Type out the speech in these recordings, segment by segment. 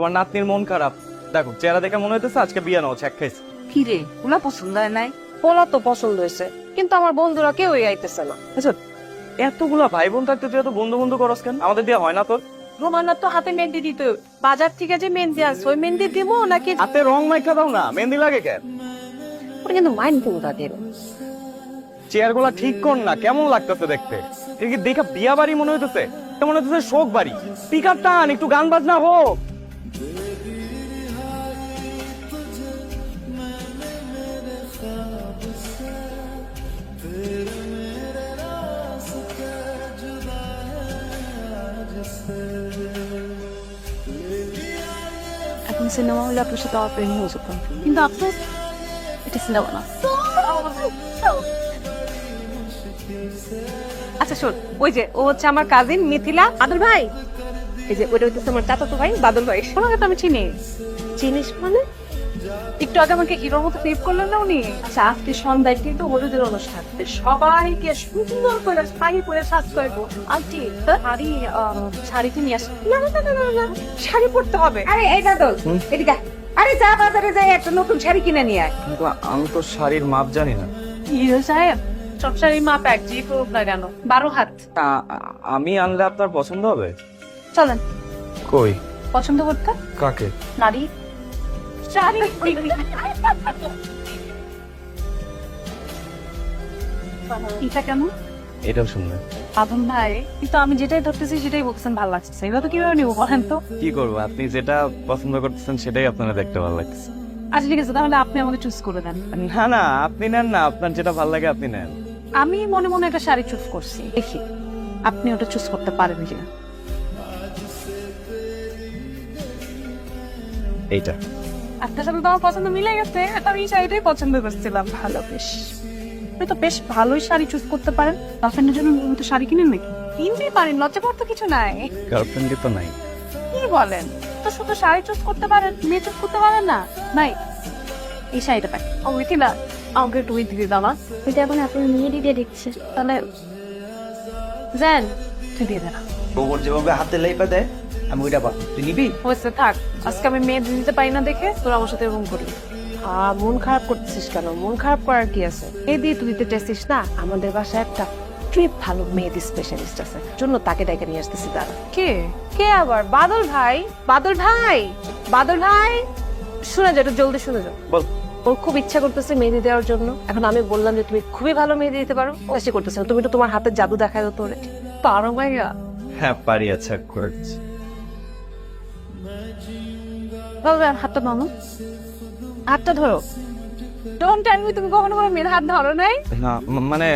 তোমার নাতনির মন খারাপ। দেখো চেহারা দেখে মনে হইতেছে আজকে বিয়ে নাও এক খাইছে। কি রে ওলা পছন্দ হয় নাই? পোলা তো পছন্দ হয়েছে কিন্তু আমার বন্ধুরা কেউই আইতেছে না। আচ্ছা এতগুলা ভাই বোন থাকতে তুই এত বন্ধু বন্ধু করস কেন? আমাদের দিয়ে হয় না তোর? রোমানার তো হাতে মেহেন্দি দিতে। বাজার থেকে যে মেহেন্দি আসছে ওই মেহেন্দি দিব নাকি? হাতে রং মাইখা দাও না মেহেন্দি লাগে কেন? ওটা কিন্তু মাইন্ড দিব। তাদের চেয়ারগুলা ঠিক কর না কেমন লাগতেছে দেখতে? কি দেখা বিয়া বাড়ি মনে হইতেছে মনে হইতেছে শোক বাড়ি। স্পিকার টান একটু গান বাজনা হোক। সিনেমা হলে আপনার সাথে আমার প্রেম হয়ে যেত কিন্তু আপনার এটা সিনেমা না আচ্ছা শোন ওই যে ও হচ্ছে আমার কাজিন মিথিলা। বাদল ভাই! এই যে ওটা হচ্ছে আমার চাচাতো ভাই বাদল ভাই। শোনা তো আমি চিনি। চিনিস মানে? একটু আগে আমাকে হিরোর মতো সেভ করলেন না উনি? আচ্ছা আজকে সন্ধ্যায় কিন্তু হলুদের অনুষ্ঠান। সবাইকে সুন্দর করে শাড়ি পরে সাজ করব আন্টি শাড়ি শাড়িতে নিয়ে আস না না না, না শাড়ি পরতে হবে। আরে এই দাদল এদিকে আরে যা বাজারে যাই একটা নতুন শাড়ি কিনে নিয়ে আয়। কিন্তু আমি তো শাড়ির মাপ জানি না। হিরো সাহেব সব শাড়ি মাপ এক করুক না কেন বারো হাত। আমি আনলে আপনার পছন্দ হবে? চলেন। কই? পছন্দ করতে কাকে? নারী। এটা কেন? এটাও শুনবেন আদম ভাই কিন্তু আমি যেটাই ধরতেছি সেটাই বলছেন ভালো লাগছে এবার তো কীভাবে নিবো বলেন তো? কি করব? আপনি যেটা পছন্দ করতেছেন সেটাই আপনারা দেখতে ভালো লাগছে আচ্ছা ঠিক আছে তাহলে আপনি আমাকে চুজ করে দেন। না না আপনি নেন না। আপনার যেটা ভালো লাগে আপনি নেন। আমি মনে মনে একটা শাড়ি চুজ করছি। দেখি আপনি ওটা চুজ করতে পারেন কিনা? এইটা। আপনার সাথে তো আমার পছন্দ মিলে গেছে আমি এই শাড়িটাই পছন্দ করছিলাম। ভালো বেশ। আপনি তো বেশ ভালোই শাড়ি চুজ করতে পারেন। গার্লফ্রেন্ডের জন্য নিয়মিত শাড়ি কিনেন নাকি? কিনতেই পারেন লজ্জা করতে কিছু নাই। গার্লফ্রেন্ডই তো নাই। কি বলেন? তো শুধু শাড়ি চুজ করতে পারেন মেয়ে চুজ করতে পারেন না? নাই এই শাড়িটা পাই। ও উইথি না আমাকে একটু উইথি দিয়ে দাও না। এটা এখন আপনার মেয়ে দিয়ে দিচ্ছে। তাহলে জান তুই দিয়ে দে না। গোবর যেভাবে হাতে লাইপা দেয় আমি ওইটা পাবো তুই নিবি? হয়েছে থাক। আজকে আমি মেয়ে দিতে পারি না দেখে তোর আমার সাথে এরকম করবি আহ, মন খারাপ করতেছিস কেন? মন খারাপ করার কি আছে? এই দিয়ে তুই দিতে চাইছিস না? আমাদের বাসায় একটা ট্রিপ ভালো মেহেদি স্পেশালিস্ট আছে। জন্য তাকে ডেকে নিয়ে আসতেছি দাঁড়া। কে? কে আবার? বাদল ভাই? বাদল ভাই? বাদল ভাই? শুনে যাও একটু জলদি শুনে যাও বল। ওর খুব ইচ্ছা করতেছে মেহেদি দেওয়ার জন্য। এখন আমি বললাম যে তুমি খুবই ভালো মেহেদি দিতে পারো। সে করতেছে তুমি তো তোমার হাতের জাদু দেখায় দাও তোরে পারো ভাইয়া। হ্যাঁ পারি আচ্ছা করছি। বলবে হাতটা মামু হাতটা ধরো। ডোন্ট টেল মি তুমি কখনো কোনো মেয়ের হাত ধরো নাই। না মানে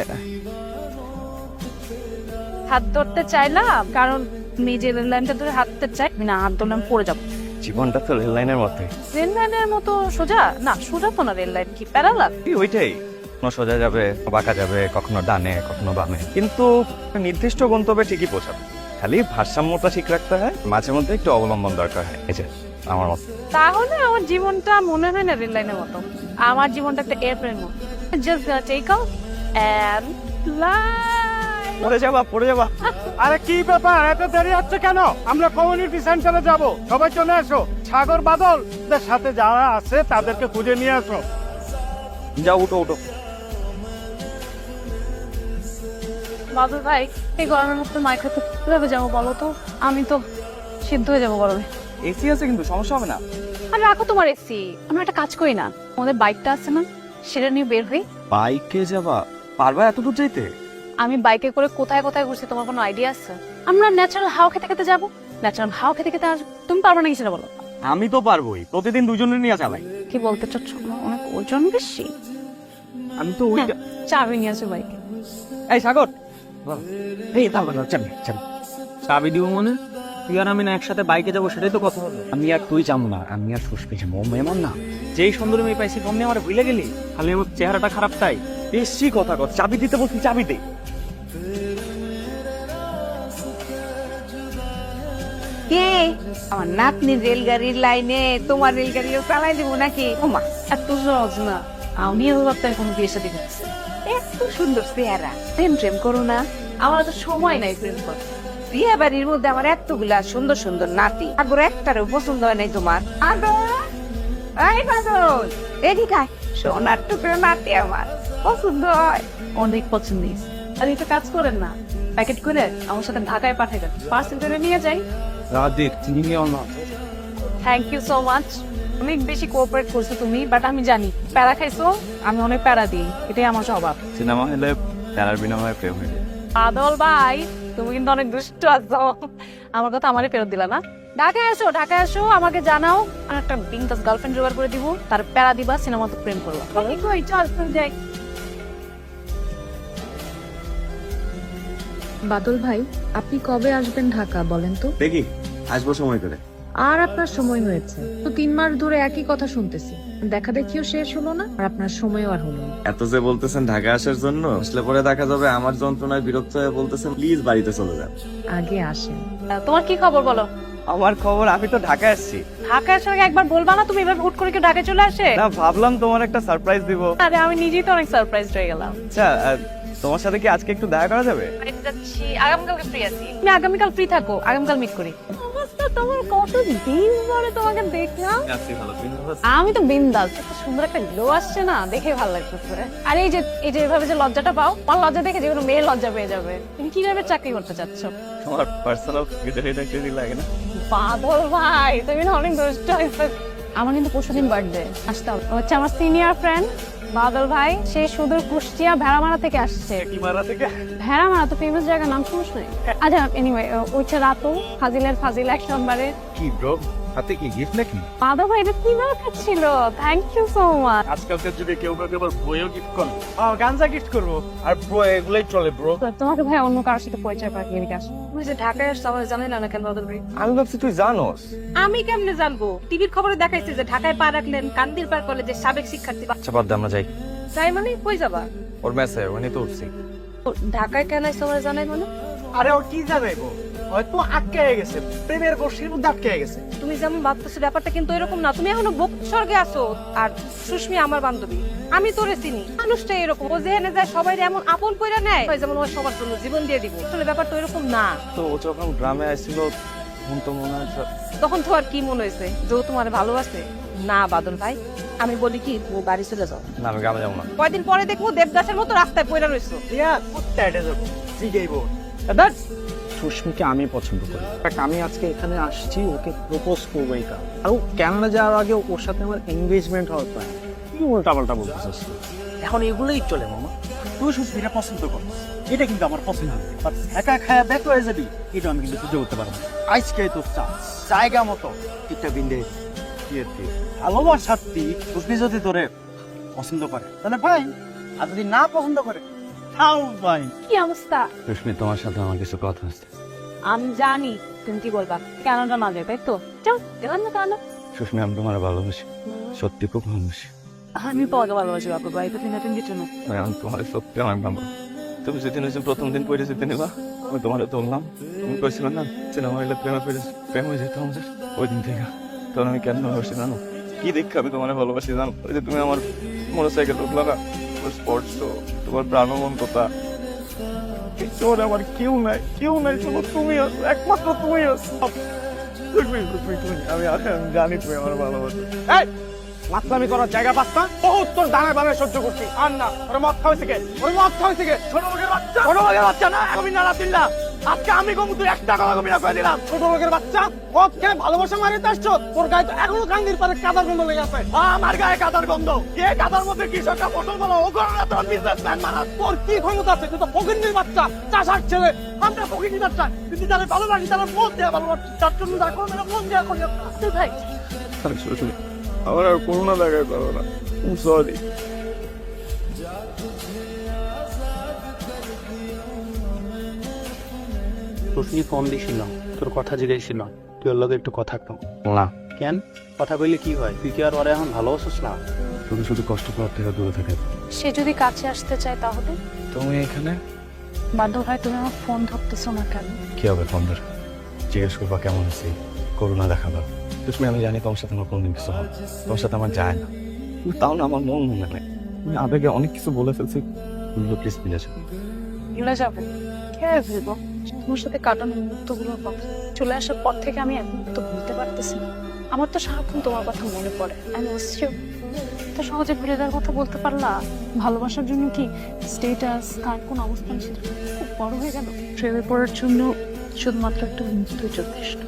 হাত ধরতে চাইলাম কারণ মেয়ে যে রেল লাইনটা ধরে ধরতে চাই না হাত ধরলে আমি পড়ে যাব। জীবনটা তো রেল লাইনের মতোই। রেল লাইনের মতো সোজা? না সোজা তো না রেল লাইন কি প্যারালাল ওইটাই। কখনো সোজা যাবে বাঁকা যাবে কখনো ডানে কখনো বামে। কিন্তু নির্দিষ্ট গন্তব্যে ঠিকই পৌঁছাবে। খালি ভারসাম্যটা ঠিক রাখতে হয় মাঝে মধ্যে একটু অবলম্বন দরকার হয় এই যে। আমার মত। তাহলে আমার জীবনটা মনে হয় না রেল লাইনের মতো। আমার জীবনটা একটা এয়ারপ্লেন মতো। Just take out and fly পড়ে যাবা পড়ে যাবা। আরে কি ব্যাপার এত দেরি হচ্ছে কেন? আমরা কমিউনিটি সেন্টারে যাব। সবাই চলে আসো সাগর বাদল দের সাথে যারা আছে তাদেরকে খুঁজে নিয়ে আসো। যাও উঠো উঠো। বাদল ভাই এই গরমের মধ্যে মাইক্রোতে কীভাবে যাব বলো তো? আমি তো সিদ্ধ হয়ে যাব গরমে। এসি আছে কিন্তু সমস্যা হবে না। আর রাখো তোমার এসি আমরা একটা কাজ করি না। আমাদের বাইকটা আছে না সেটা নিয়ে বের হই। বাইকে যাবা? পারবা এত দূর যাইতে? আমি বাইকে করে কোথায় কোথায় ঘুরছি তোমার কোনো আইডিয়া আছে? আমরা ন্যাচারাল হাওয়া খেতে খেতে যাব। ন্যাচারাল হাওয়া খেতে খেতে আসব তুমি পারবে না কি সেটা বলো? আমি তো পারবোই প্রতিদিন দুজনে নিয়ে চালাই। কি বলতে চাচ্ছ? অনেক ওজন বেশি। আমি তো হ্যাঁ, চাবি নিয়ে আসো বাইকে। এই সাগর! এই দাঁড়া চাবি চাবি। চাবি দিব মনে? তুই আর আমি না একসাথে বাইকে যাব সেটাই তো কথা হলো। আমি আর তুই যাব না আমি আর ফুসপে যাব ও এমন না। যেই সুন্দরী মেয়ে পাইছি কমনি আমার ভুলে গেলি? খালি আমার চেহারাটা খারাপ তাই। বেশি কথা কর চাবি দিতে বলছি চাবি দে। কে? আমার নাতনির রেলগাড়ির লাইনে তোমার রেলগাড়িও চালাই দেবো নাকি? ওমা এত সহজ না। আমি এভাবে ভাবতে এখন বিয়ে সাথে এত সুন্দর চেহারা। প্রেম প্রেম করো না। আমার তো সময় নাই প্রেম করার। বিয়ে বাড়ির মধ্যে আমার এতগুলা সুন্দর সুন্দর নাতি আগর একটারও পছন্দ হয় নাই তোমার। এই বাদল এদিকে সোনার টুকরো নাতি আমার পছন্দ হয়। অনেক পছন্দ। আর একটা কাজ করেন না। প্যাকেট করে আমার সাথে ঢাকায় পাঠাবেন। পার্সেল করে নিয়ে যাই। রাজীব চিনি না। থ্যাংক ইউ সো মাচ অনেক বেশি কোঅপারেট করছ তুমি বাট আমি জানি। প্যারা খাইছো আমি অনেক প্যারা দিই। এটাই আমার স্বভাব। সিনেমা হলে প্যারার বিনিময়ে প্রেম হয়ে যায়। আদল ভাই তুমি কিন্তু অনেক দুষ্ট আছো। আমার কথা আমারই ফেরত দিলা না। ঢাকায় আসো ঢাকায় আসো আমাকে জানাও। আমি একটা বিন্দাস গার্লফ্রেন্ড জোগাড় করে দিব তার প্যারা দিবা সিনেমা তো প্রেম করবা। যাই। বাদল ভাই আপনি কবে আসবেন ঢাকা বলেন তো? দেখি আসব সময় করে। আর আপনার সময় হয়েছে। তো তিন মাস ধরে একই কথা শুনতেছি। দেখা দেখিও শেষ হলো না আর আপনার সময়ও আর হলো না। এত যে বলতেছেন ঢাকা আসার জন্য আসলে পরে দেখা যাবে আমার যন্ত্রণায় বিরক্ত হয়ে বলতেছেন প্লিজ বাড়িতে চলে যান। আগে আসেন। তোমার কি খবর বলো? আমার খবর আমি তো ঢাকায় আসছি। ঢাকায় আসার আগে একবার বলবা না তুমি এভাবে হুট করে কি ঢাকায় চলে আসে? না ভাবলাম তোমার একটা সারপ্রাইজ দিব। আরে আমি নিজেই তো অনেক সারপ্রাইজ হয়ে গেলাম। আচ্ছা তোমার সাথে কি আজকে একটু দেখা করা যাবে? বাড়িতে যাচ্ছি আগামীকালকে ফ্রি আছি। তুমি আগামীকাল ফ্রি থাকো আগামীকাল মিট করি। তোমার কত দিন পরে তোমাকে দেখলাম? আমি তো বিন্দাস সুন্দর একটা গ্লো আসছে না দেখে ভালো লাগতেছে। আর এই যে এই যে এভাবে যে লজ্জাটা পাও আমার লজ্জা দেখে যে কোনো মেয়ে লজ্জা পেয়ে যাবে। তুমি কীভাবে চাকরি করতে চাচ্ছ? তোমার পার্সোনাল সেক্রেটারি লাগে না? বাদল ভাই তুমি না অনেক দুষ্ট আমার কিন্তু পরশুদিন বার্থডে আসতে হবে হচ্ছে আমার সিনিয়র ফ্রেন্ড বাদল ভাই সেই সুদূর কুষ্টিয়া ভেড়ামারা থেকে আসছে। ভেড়ামারা তো ফেমাস জায়গার নাম শুনিস নাই? আচ্ছা এনিওয়ে ওইটা রাতু ফাজিলের ফাজিল এক নম্বরে। কি ব্রো? হাতে কি গিফট নাকি? বাদল ভাই এটা কি দরকার ছিল থ্যাংক ইউ সো মাচ আজকালকার যুগে কেউ কাউকে আবার বইও গিফট করে। গাঞ্জা গিফট করব। আর ব্রো এগুলাই চলে ব্রো তোমাকে ভাই অন্য কারোর সাথে পরিচয় পাঠিয়ে আসো। তুমি যে ঢাকায় আসছো আমার জানাই না কেন বাদল ভাই। আমি ভাবছি তুই জানোস। আমি কেমনে জানব? টিভির খবরে দেখাইছে যে ঢাকায় পা রাখলেন কান্দির পার কলেজের সাবেক শিক্ষার্থী আচ্ছা বাদ দে, আমরা যাই। তাই মানে কই যাবা? ওর মেসে ওখানে তো উঠছি। ঢাকায় কেন আইছো আমার জানাই মানে? আরে ও কি জানাইবো? হয়তো আটকে গেছে। প্রেমের গোষ্ঠীর মধ্যে আটকে গেছে। তুমি যেমন ভাবতেছো ব্যাপারটা কিন্তু এরকম না তুমি এখনও স্বর্গে আছো। আর সুস্মি আমার বান্ধবী আমি তোরে চিনি। মানুষটা এরকম ও যেখানে যায় সবাই এমন আপন কইরা নেয়। হয় যেমন ও সবার জন্য জীবন দিয়ে দিব। আসলে ব্যাপারটা এরকম না। তো ও যখন গ্রামে আসছিল তখন তো মনে হয় সব- তখন তো আর কি মনে হয়েছে? যে ও তোমার ভালোবাসে? না বাদল ভাই আমি বলি কি তুমি বাড়ি চলে যাও। না আমি গ্রামে যাব না। কয়দিন পরে দেখব দেবদাসের মতো রাস্তায় পড়ে রয়েছো। দিয়া কোথায় এটা যাব? জিগাইবো। সুস্মিকে আমি পছন্দ করি। আমি আজকে এখানে আসছি ওকে প্রপোজ করব এই কারণে। আর ও ক্যানাডা যাওয়ার আগে ওর সাথে আমার এঙ্গেজমেন্ট হওয়ার প্ল্যান কি উল্টা পাল্টা বলতেছিস তুই? এখন এগুলোই চলে মামা। তুই সুস্মিটা পছন্দ কর। এটা কিন্তু আমার পছন্দ বাট একা খায়া ব্যাক হয়ে যাবি এটা আমি কিন্তু সহ্য করতে পারব না। আজকে তো চান্স জায়গা মতো। একটা বিন্দে দে। ভালোবাসার দিক। সুস্মি যদি তোরে পছন্দ করে। তাহলে ভাই আর যদি না পছন্দ করে তাও ভাই। কি অবস্থা? সুস্মি তোমার সাথে আমার কিছু কথা আছে। আমি জানি তুমি কি বলবা? কেনটা না তাই তো? যাও দেখুন না কেন? সুস্মি আমি তোমার ভালোবাসি। সত্যি খুব ভালোবাসি। আমি তোমাকে ভালোবাসি বাপু ভাই তো তুমি তুমি কিছু না। আমি তোমার সত্যি অনেক ভালো তুমি যেদিন হয়েছে প্রথম দিন পড়ে যেতে নিবা আমি তোমার তুললাম। তুমি কইছিল না সিনেমা হইলে প্রেমে পড়ে প্রেম হয়ে যেত আমাদের ওই দিন থেকে। তখন আমি কেন ভালোবাসি জানো? কি দেখে আমি তোমার ভালোবাসি জানো? ওই যে তুমি আমার মোটরসাইকেল উঠল তোমার প্রাণবন্ততা। তোর আমার কেউ নাই কেউ নাই শুধু তুমি আছো একমাত্র তুমি আছো আমি আমি জানি তুমি আমার ভালোবাসো। এই! মাতলামি করার জায়গা পাস না? বহুত তোর দানায় বামে সহ্য করছি। আর না ওরে মদ খাওয়াই থেকে ওরে মদ খাওয়াই থেকে ছোট বাচ্চা। ছোট বাচ্চা না আমি না রাতিল্লা আজকে আমি কম তুই একটা কথা কবি না করে দিলাম। ছোট লোকের বাচ্চা মদ খেয়ে ভালোবাসা মারিতে আসছো, তোর গায়ে তো এখনও কান্দির পারে কাদার গন্ধ লেগে আছে। আমার গায়ে কাদার গন্ধ। কে কাদার মধ্যে কি সরকার ফসল বলো ও করোনা তোর বিজনেসম্যান মারা। তোর কি ক্ষমতা আছে? তুই তো ফকিন্দির বাচ্চা, চাষার ছেলে। আমরা ফকিন্দির বাচ্চা। কিন্তু যারা ভালোবাসি তারা মন দেওয়া ভালোবাসি। তার জন্য দেখো মন দেওয়া করি। ভাই আমার আর করোনা দেখায় পারো না। সরি প্রশ্ন কম দিছিল তোর কথা জিজ্ঞাসিল তুই ওর লগে একটু কথা কম না। কেন? কথা কইলে কি হয়? তুই কি আর ওরা এখন ভালোবাসিস না? শুধু শুধু কষ্ট পাওয়ার থেকে দূরে থাকে। সে যদি কাছে আসতে চায় তাহলে? তুমি এখানে? বাধ্য ভাই তুমি আমার ফোন ধরতেছো না কেন? কি হবে ফোন ফোনদের জিজ্ঞেস করবা কেমন আছি? করোনা দেখাবা। তুমি আমি জানি তোমার সাথে আমার কোনদিন কিছু হবে তোমার সাথে আমার যায় না। তাও না আমার মন মনে নেই। আমি আবেগে অনেক কিছু বলে ফেলছি। প্লিজ প্লিজ ভুলে যাবে। খেয়ে ফেলব তোমার সাথে কাটানো মুহূর্তগুলোর কথা। চলে আসার পর থেকে আমি এক মুহূর্ত ভুলতে পারতেছি আমার তো সারাক্ষণ তোমার কথা মনে পড়ে। আমি তো সহজে ভুলে দেওয়ার কথা বলতে পারলা? ভালোবাসার জন্য কি স্টেটাস কার কোন অবস্থান সেটা খুব বড় হয়ে গেল। প্রেমে পড়ার জন্য শুধুমাত্র একটা মুহূর্তই যথেষ্ট।